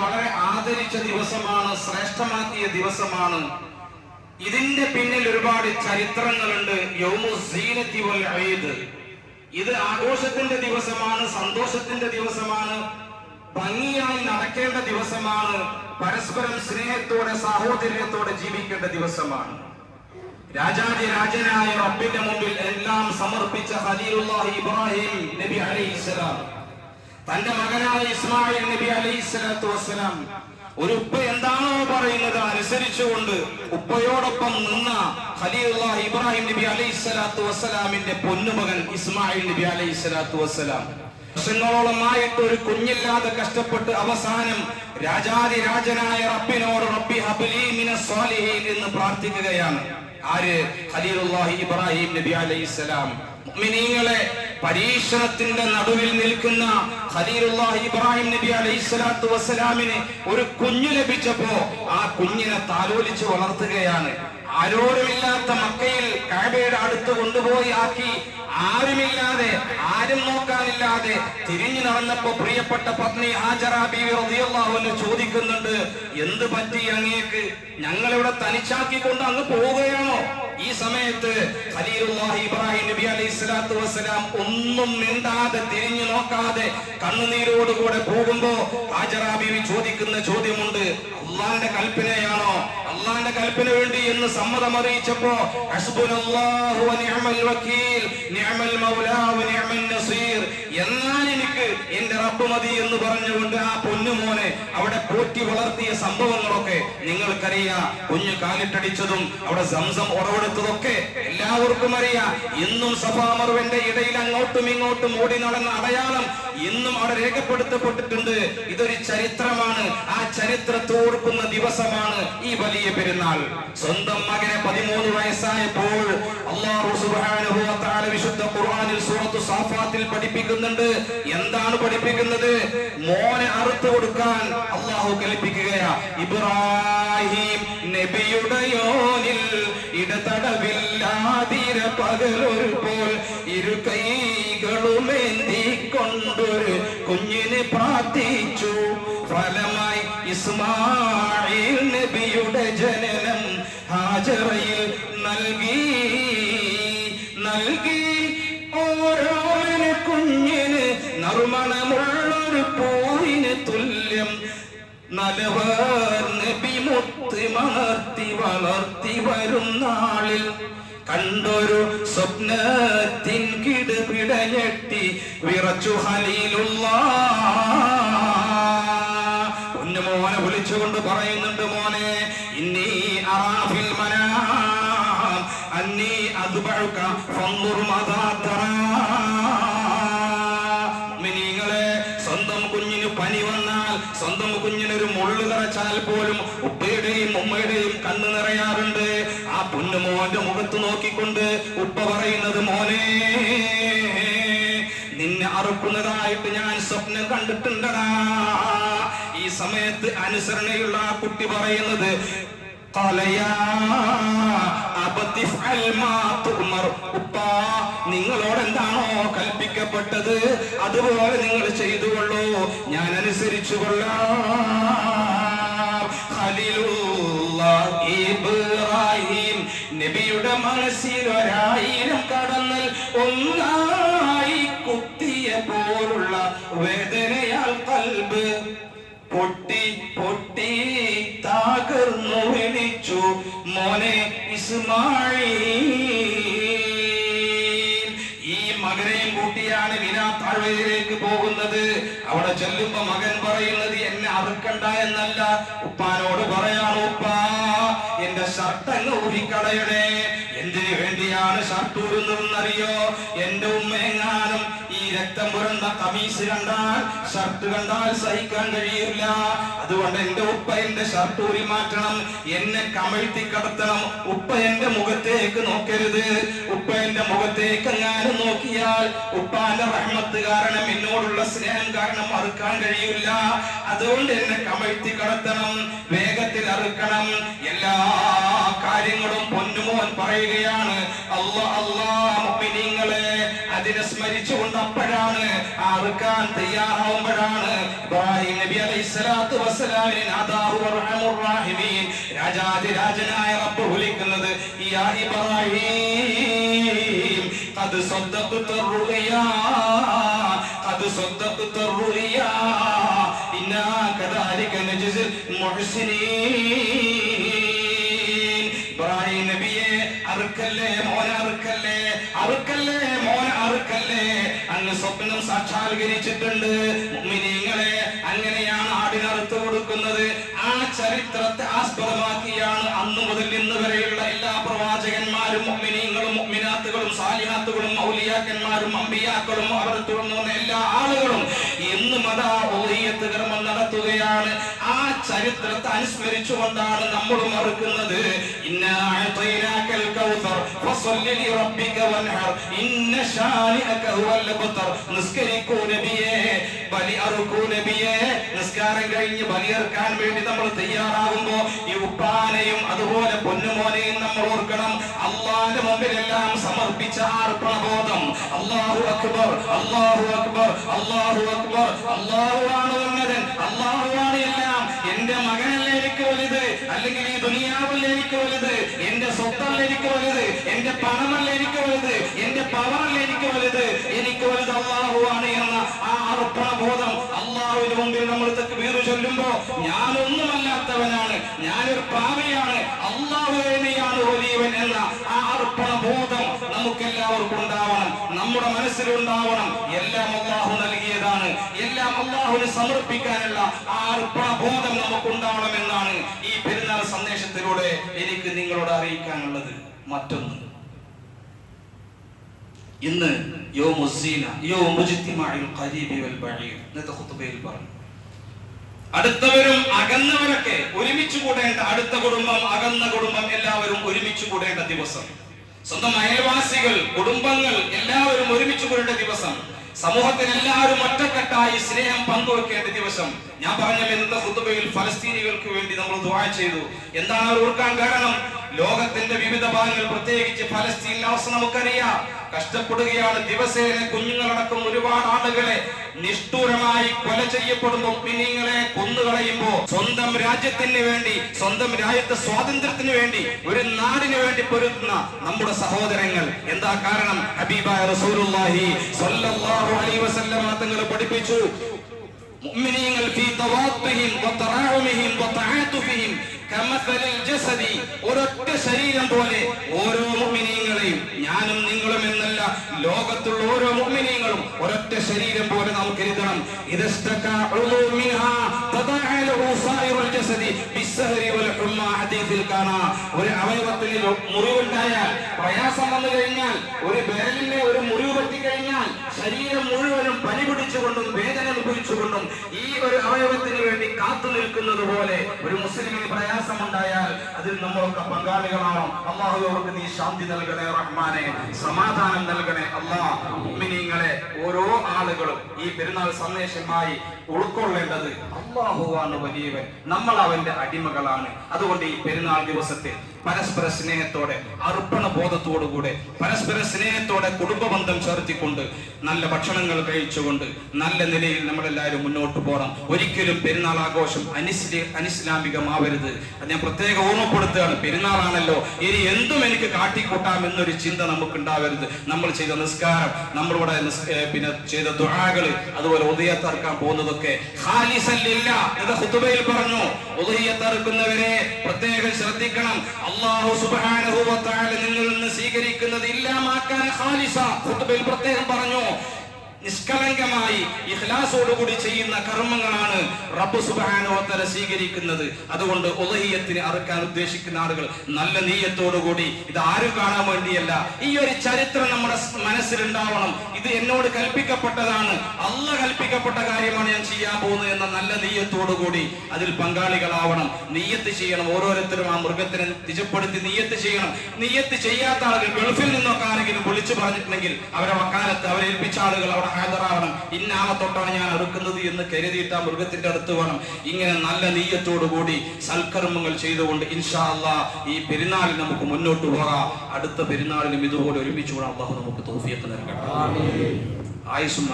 വളരെ ആദരിച്ച ദിവസമാണ് ശ്രേഷ്ഠമാക്കിയ ദിവസമാണ്. ഇതിന്റെ പിന്നിൽ ഒരുപാട് ചരിത്രങ്ങളുണ്ട്. യൗമു സീനത്തി വൽ ഇത് ആഘോഷത്തിന്റെ ദിവസമാണ് സന്തോഷത്തിന്റെ ദിവസമാണ് ഭംഗിയായി നടക്കേണ്ട ദിവസമാണ് പരസ്പരം സ്നേഹത്തോടെ സാഹോദര്യത്തോടെ ജീവിക്കേണ്ട ദിവസമാണ്. രാജാതി രാജനായ റബ്ബിന്റെ മുമ്പിൽ എല്ലാം സമർപ്പിച്ച ഹലീലുല്ലാഹി ഇബ്രാഹിം നബി അലൈഹിസ്സലാം തന്റെ മകനായ ഇസ്മായിൽ നബി അലൈഹി സ്വലാത്തു വസ്സലാം ഒരു ഉപ്പ എന്താണോ പറയുന്നത് അനുസരിച്ചുകൊണ്ട് ഉപ്പയോടൊപ്പം നിന്ന ഹലിയുള്ള ഇബ്രാഹിം നബി അലൈഹി സ്വലാത്തു വസ്സലാമിന്റെ പൊന്നുമകൻ ഇസ്മായിൽ നബി അലൈഹി സ്വലാത്തു വസ്സലാം. വർഷങ്ങളോളമായിട്ട് ഒരു കുഞ്ഞില്ലാതെ കഷ്ടപ്പെട്ട് അവസാനം രാജാതിരാജനായ റബ്ബിനോട് റബ്ബി ഹബലി മിന സ്വാലിഹീൻ എന്ന് പ്രാർത്ഥിക്കുകയാണ്. ആര്? ഖലീലുല്ലാഹി ഇബ്രാഹിം നബി അലൈഹിസ്സലാം മുഅ്മിനീങ്ങളെ പരീക്ഷണത്തിന്റെ നടുവിൽ നിൽക്കുന്ന ഖലീലുല്ലാഹി ഇബ്രാഹിം നബി അലൈഹിസ്സലാത്തു വസ്സലാമിന് ഒരു കുഞ്ഞു ലഭിച്ചപ്പോ ആ കുഞ്ഞിനെ താലോലിച്ച് വളർത്തുകയാണ്. ആരോരുമില്ലാത്ത മക്കയിൽ കാബയുടെ അടുത്ത് കൊണ്ടുപോയി ആക്കി ആരുമില്ലാതെ ആരും നോക്കാനില്ലാതെ തിരിഞ്ഞു നടന്നപ്പോ പ്രിയപ്പെട്ട പത്നി ഹാജറ ബീവി റളിയല്ലാഹു അൻഹ ചോദിക്കുന്നുണ്ട് എന്ത് പറ്റി അങ്ങേക്ക്? ഞങ്ങളിവിടെ തനിച്ചാക്കിക്കൊണ്ട് അങ്ങ് പോവുകയാണോ? ഈ സമയത്ത് ഖലീലുല്ലാഹി ഇബ്രാഹിം നബി അലൈഹി വസ്സലാം ഒന്നും മിണ്ടാതെ തിരിഞ്ഞു നോക്കാതെ കണ്ണുനീരോടുകൂടെ പോകുമ്പോ ഹാജറ ചോദിക്കുന്ന ചോദ്യമുണ്ട്. അള്ളാന്റെ കൽപ്പനയാണോ? അള്ളാന്റെ കൽപ്പന വേണ്ടി എന്ന് സമ്മതം അറിയിച്ചപ്പോ എന്നാൽ എനിക്ക് എന്റെ റബ്ബ് മതി എന്ന് പറഞ്ഞുകൊണ്ട് ആ പൊന്നുമോനെ അവിടെ പോറ്റി വളർത്തിയ സംഭവങ്ങളൊക്കെ നിങ്ങൾക്കറിയാം. കുഞ്ഞു കാലിട്ടടിച്ചതും അവിടെ സംസം ഉറവെടുത്തതൊക്കെ എല്ലാവർക്കും അറിയാം. ഇന്നും സഭാമറുവിന്റെ ഇടയിൽ അങ്ങോട്ടും ഇങ്ങോട്ടും ഓടി നടന്ന അടയാളം ഇന്നും അവിടെ രേഖപ്പെടുത്തപ്പെട്ടിട്ടുണ്ട്. ഇതൊരു ചരിത്രമാണ്. ആ ചരിത്രത്തോർക്കുന്ന ദിവസമാണ് ഈ വലിയ പെരുന്നാൾ. സ്വന്തം മകനെ പതിമൂന്ന് വയസ്സായപ്പോൾ സുബ്ഹാനഹു വിശുദ്ധ ഖുർആനിൽ സൂറത്തു സാഫാത്തിൽ പഠിപ്പിക്കുന്നുണ്ട്. എന്താണ് പഠിപ്പിക്കുന്നത്? മോനെ അറുത്തു കൊടുക്കാൻ അള്ളാഹു കൽപ്പിക്കുകയാ. ഇബ്രാഹിം നബിയുടെ യോനിൽ ഇടതടവില്ലാതിര പകലൊരു പോൽ ഇരു കൈകളുമേന്തി കൊണ്ടൊരു കുഞ്ഞിനെ പ്രാർത്ഥിച്ചു. ഫലമായി ഇസ്മായിൽ നബിയുടെ ജനനം ഹാജറയിൽ നൽകി. നലവർ നബി മുത്ത് മണർത്തി വളർത്തി നാളിൽ കണ്ടൊരു സ്വപ്നത്തിൻ കിടുപിടഞ്ഞെട്ടി വിറച്ചു ഹലീലുള്ള. മോനെ വിളിച്ചുകൊണ്ട് പറയുന്നുണ്ട് മോനെ ഇന്നീ അറാഫിൽ മനാം അന്നീ അദ്ബഉക ഫൻദുർ അതാ തറാ. പനി വന്നാൽ സ്വന്തം കുഞ്ഞിനൊരു മുള്ളു നിറച്ചാൽ പോലും ഉപ്പയുടെയും ഉമ്മയുടെയും കണ്ണു നിറയാറുണ്ട്. ആ പൊന്നു മോന്റെ മുഖത്ത് നോക്കിക്കൊണ്ട് ഉപ്പ പറയുന്നത് മോനെ നിന്നെ അറുക്കുന്നതായിട്ട് ഞാൻ സ്വപ്നം കണ്ടിട്ടുണ്ടടാ. ഈ സമയത്ത് അനുസരണയുള്ള ആ കുട്ടി പറയുന്നത് ഉപ്പ നിങ്ങളോട് എന്താണോ കൽപ്പിക്കപ്പെട്ടത് അത് കൊള്ളാം ഇബ്രാഹിം നബിയുടെ മനസ്സിൽ ഒരായിരം കടന്നൽ ഒന്നായി കുത്തിയ പോലുള്ള വേദനയാൽ കൽബ് പൊട്ടി പൊട്ടി താകർന്നു വിളിച്ചു മോനെ ഇസ്മായിൽ ചെല്ലുമ്പോ മകൻ പറയുന്നത് എന്നെ അറുക്കണ്ട എന്നല്ല? ഉപ്പാനോട് പറയാണോ ഉപ്പാ. എന്റെ ഷർട്ട് അങ്ങ് ഊരിക്കളയണേ എന്തിനു വേണ്ടിയാണ് ഷർട്ട് ഊരുന്നതെന്നറിയോ എന്റെ ഉമ്മയെങ്ങാനും ഈ രക്തം പുരണ്ട കമീസ് കണ്ടാൽ ഷർട്ട് കണ്ടാൽ സഹിക്കാൻ കഴിയില്ല. അതുകൊണ്ട് എന്റെ ഉപ്പ എന്റെ ഷർട്ട് ഊരി മാറ്റണം. എന്നെ കമഴ്ത്തി കടത്തണം. ഉപ്പ എന്റെ മുഖത്തേക്ക് നോക്കരുത്. ഉപ്പ എന്റെ മുഖത്തേക്ക് എങ്ങാനും നോക്കിയാൽ ഉപ്പാന്റെ റഹ്മത്ത് കാരണം എന്നോടുള്ള സ്നേഹം കാരണം അറുക്കാൻ കഴിയില്ല. അതുകൊണ്ട് എന്നെ കമഴ്ത്തി കടത്തണം. വേഗത്തിൽ അറുക്കണം. എല്ലാ കാര്യങ്ങളും പൊന്നുമോൻ പറയുകയാണ്. അല്ല അല്ലാ മുഅ്മിനീങ്ങളെ അതിനെ സ്മരിച്ചുകൊണ്ട് അപ്പോഴാണ് അറുക്കാൻ തയ്യാറാവുമ്പോഴാണ് ഇബ്രാഹിം നബി അലൈഹിസ്സലാത്തു വസ്സലാമിനെ നാദാഹു അർഹമുർ റഹീമീൻ രാജാതിരാജനായ റബ്ബ് വിളിക്കുന്നത് യാ ഇബ്രാഹിം ഖദ് സദ്ദഖ്ത റുയാ ഖദ് സദ്ദഖ്ത റുയാ ഇന്നാ കദാലിക നജ്സിൽ മുഹ്സിനീൻ. ഇബ്രാഹിം നബിയെ അറുക്കല്ലേ മോനെ അറുക്കല്ലേ അറുക്കല്ലേ മോനെ അറുക്കല്ലേ അങ്ങ് സ്വപ്നം സാക്ഷാത്കരിച്ചിട്ടുണ്ട്. മുഅ്മിനീങ്ങളെ അങ്ങനെയാണ് ആടിനറുത്തു കൊടുക്കുന്നത്. ആ ചരിത്രത്തെ ആസ്പദമാക്കിയാണ് അന്നു മുതൽ ഇന്ന് വരെയുള്ള എല്ലാ പ്രവാചകന്മാരും മുഅ്മിനീങ്ങളും മുഅ്മിനാത്തുകളും സാലിഹാത്തുകളും ഔലിയാക്കന്മാരും അമ്പിയാക്കളും അവർ തുടർന്ന് എല്ലാ ആളുകളും എന്നും അതാ ഓഹിയത്ത് കർമ്മം നടത്തുകയാണ്. ആ ചരിത്രത്തെ അനുസ്മരിച്ചുകൊണ്ടാണ് നമ്മൾ മറുക്കുന്നത്. നിസ്കാരം കഴിഞ്ഞ് ബലിയർക്കാൻ വേണ്ടി നമ്മൾ തയ്യാറാകുമ്പോ ഈ ഉപ്പാനെയും അതുപോലെ പൊന്നുമോനെയും നമ്മൾ ഓർക്കണം. അള്ളാന്റെ മുമ്പിലെല്ലാം സമർപ്പിച്ച ആർപ്പണബോധം. അള്ളാഹു അക്ബർ അള്ളാഹു അക്ബർ അള്ളാഹു അക്ബർ. അള്ളാഹു ആണ് ഉന്നതൻ അള്ളാഹുവാണ് എല്ലാം. എന്റെ മകനല്ലേ എനിക്ക് വലുത്? അല്ലെങ്കിൽ ഈ ദുനിയാവല്ല എനിക്ക് വലുത്? എന്റെ സ്വത്തല്ല എനിക്ക് വലുത്? എന്റെ പണമല്ല എനിക്ക് വലുത്? എന്റെ പവറല്ല എനിക്ക് വലുത്? എനിക്ക് വലുത് അള്ളാഹുവാണ് എന്ന ആ അർപ്പണബോധം അള്ളാഹുവിന് മുമ്പിൽ നമ്മൾ വീറ് ചൊല്ലുമ്പോ ഞാനൊന്നുമല്ലാത്തവനാണ്. ഞാനൊരു പാവയാണ് അള്ളാഹുവിനെയാണ് വലിയവൻ എന്ന ആ അർപ്പണ ബോധം നമുക്കെല്ലാവർക്കും നമ്മുടെ മനസ്സിലുണ്ടാവണം. എല്ലാം അള്ളാഹു നൽകിയതാണ്. എല്ലാം അള്ളാഹുവിന് സമർപ്പിക്കാനുള്ള ആ അർപ്പണബോധം നമുക്കുണ്ടാവണമെന്നാണ് ഈ പെരുന്നാൾ സന്ദേശത്തിലൂടെ എനിക്ക് നിങ്ങളോട് അറിയിക്കാനുള്ളത്. മറ്റൊന്ന്. ഇന്ന് യോമുസീന യോമുജിത്തിമായിൽ ഖരീബി വൽ ഇന്നത്തെ ഖുത്ബയിൽ പറഞ്ഞു. അടുത്തവരും അകന്നവരൊക്കെ ഒരുമിച്ച് കൂടേണ്ട അടുത്ത കുടുംബം അകന്ന കുടുംബം എല്ലാവരും ഒരുമിച്ച് കൂടേണ്ട ദിവസം. സ്വന്തം അയൽവാസികൾ കുടുംബങ്ങൾ എല്ലാവരും ഒരുമിച്ച് കൊള്ളേണ്ട ദിവസം. സമൂഹത്തിൽ എല്ലാവരും ഒറ്റക്കെട്ടായി സ്നേഹം പങ്കുവെക്കേണ്ട ദിവസം. ഞാൻ പറഞ്ഞ ഇന്നത്തെ കുത്തുബയിൽ ഫലസ്തീനികൾക്ക് വേണ്ടി നമ്മൾ ദുആ ചെയ്തു. എന്താണ് ഓർക്കാൻ കാരണം? ലോകത്തിന്റെ വിവിധ ഭാഗങ്ങൾ പ്രത്യേകിച്ച് ഫലസ്തീനിലെ അവസ്ഥ നമുക്കറിയാം. കഷ്ടപ്പെടുകയാണ് ദിവസേന കുഞ്ഞുങ്ങളടക്കം ഒരുപാട് ആളുകളെ നിഷ്ഠൂരമായി കൊല ചെയ്യപ്പെടുമ്പോൾ പിന്നിങ്ങളെ കൊന്നുകളയുമ്പോ സ്വന്തം രാജ്യത്തിന് വേണ്ടി സ്വന്തം രാജ്യത്തെ സ്വാതന്ത്ര്യത്തിന് വേണ്ടി ഒരു നാടിന് വേണ്ടി പൊരുത്തുന്ന നമ്മുടെ സഹോദരങ്ങൾ. എന്താ കാരണം? ഹബീബായ റസൂലുള്ളാഹി സ്വല്ലല്ലാഹു അലൈഹി വസല്ലം തങ്ങളെ പഠിപ്പിച്ചു. മുഅ്മിനീങ്ങൾ ഫീ തവാത്തുഹിം وتراحمهم وتعاطفهم كمثل الجسد ഒരൊറ്റ ശരീരം പോലെ ഓരോ മുഅ്മിനീങ്ങളെയും ഞാനും നിങ്ങളും എന്നല്ല ലോകത്തുള്ള ഓരോ മുഅ്മിനീങ്ങളും ഒരൊറ്റ ശരീരം പോലെ നാം കരുതണം ഇദസ്തക ഉളൂ മിൻഹാ തദഅലു സായിറുൽ ജസദി ഹദീസിൽ കാണാ. ഒരു അവയവത്തിൽ മുറിവുണ്ടായാൽ പ്രയാസം വന്നു കഴിഞ്ഞാൽ ഒരു വിരലിന് ഒരു മുറിവ് പറ്റിക്കഴിഞ്ഞാൽ ശരീരം മുഴുവനും പനി പിടിച്ചുകൊണ്ടും വേദന അനുഭവിച്ചുകൊണ്ടും ഈ ഒരു അവയവത്തിന് വേണ്ടി കാത്തു നിൽക്കുന്നത് പോലെ ഒരു മുസ്ലിമിന് പ്രയാസമുണ്ടായാൽ അതിൽ നമ്മളൊക്കെ പങ്കാളികളാണോ. അള്ളാഹു അവർക്ക് നീ ശാന്തി നൽകണേ റഹ്മാനെ സമാധാനം നൽകണേ അള്ളാഹ് ഓരോ ആളുകളും ഈ പെരുന്നാൾ സന്ദേശമായി ഉൾക്കൊള്ളേണ്ടത് അള്ളാഹുവാണ് വലിയവൻ. നമ്മൾ അവന്റെ അടിമകളാണ്. അതുകൊണ്ട് ഈ പെരുന്നാൾ ദിവസത്തിൽ പരസ്പര സ്നേഹത്തോടെ അർപ്പണ ബോധത്തോടുകൂടെ പരസ്പര സ്നേഹത്തോടെ കുടുംബ ബന്ധം ചേർത്തിക്കൊണ്ട് നല്ല ഭക്ഷണങ്ങൾ കഴിച്ചുകൊണ്ട് നല്ല നിലയിൽ നമ്മളെല്ലാവരും മുന്നോട്ട് പോകണം. ഒരിക്കലും പെരുന്നാൾ ആഘോഷം അനിസ്ലി അനിസ്ലാമികമാവരുത്. അത് ഞാൻ പ്രത്യേകം ഓർമ്മപ്പെടുത്തുകയാണ്. പെരുന്നാളാണല്ലോ. ഇനി എന്തും എനിക്ക് കാട്ടിക്കൂട്ടാം എന്നൊരു ചിന്ത നമുക്ക് ഉണ്ടാവരുത് നമ്മൾ ചെയ്ത നിസ്കാരം നമ്മളിവിടെ പിന്നെ ചെയ്ത ദുആകൾ അതുപോലെ ഉദയത്തറക്കാൻ പോകുന്നതൊക്കെ ഹാലിസല്ലില്ല എന്ന് ഖുതുബയിൽ പറഞ്ഞു. ഉദയത്തറക്കുന്നവരെ പ്രത്യേകം ശ്രദ്ധിക്കണം. അള്ളാഹു സുബ്ഹാനഹു വ നിങ്ങളിൽ നിന്ന് സ്വീകരിക്കുന്നത് ഇല്ലാമാക്കാൻ ഖാലിസ. ഖുത്ബയിൽ പ്രത്യേകം പറഞ്ഞു നിഷ്കളങ്കമായി ഇഖ്ലാസോടുകൂടി ചെയ്യുന്ന കർമ്മങ്ങളാണ് റബ്ബ് സുബാനോത്തര സ്വീകരിക്കുന്നത്. അതുകൊണ്ട് ഉലഹിയത്തിന് അറുക്കാൻ ഉദ്ദേശിക്കുന്ന ആളുകൾ നല്ല നീയത്തോടുകൂടി ഇത് ആരും കാണാൻ വേണ്ടിയല്ല. ഈ ഒരു ചരിത്രം നമ്മുടെ മനസ്സിലുണ്ടാവണം. ഇത് എന്നോട് കൽപ്പിക്കപ്പെട്ടതാണ്. അല്ല കൽപ്പിക്കപ്പെട്ട കാര്യമാണ് ഞാൻ ചെയ്യാൻ പോകുന്നത് എന്ന നല്ല നീയത്തോടു കൂടി അതിൽ പങ്കാളികളാവണം. നീയത്ത് ചെയ്യണം. ഓരോരുത്തരും ആ മൃഗത്തിനെ നിജപ്പെടുത്തി നീയത്ത് ചെയ്യണം. നീയത്ത് ചെയ്യാത്ത ആളുകൾ ഗൾഫിൽ നിന്നൊക്കെ ആരെങ്കിലും പറഞ്ഞിട്ടുണ്ടെങ്കിൽ അവരെ വക്കാലത്ത് അവരെ ഏൽപ്പിച്ച ആളുകൾ അവിടെ ഹാജരാവണം. ഇന്നാമത്തോട്ടാണ് ഞാൻ അടുക്കുന്നത് എന്ന് കരുതിയിട്ട് ആ മൃഗത്തിന്റെ അടുത്ത് വേണം. ഇങ്ങനെ നല്ല നീയത്തോടു കൂടി സൽക്കർമ്മങ്ങൾ ചെയ്തുകൊണ്ട് ഇൻഷാ അല്ലാ ഈ പെരുന്നാളിൽ നമുക്ക് മുന്നോട്ട് പോകാം. അടുത്ത പെരുന്നാളിലും ഇതുപോലെ ഒരുമിച്ച് കൂടാൻ അള്ളാഹു നമുക്ക് തോഫിയൊക്കെ നൽകട്ടെ. ആയുസും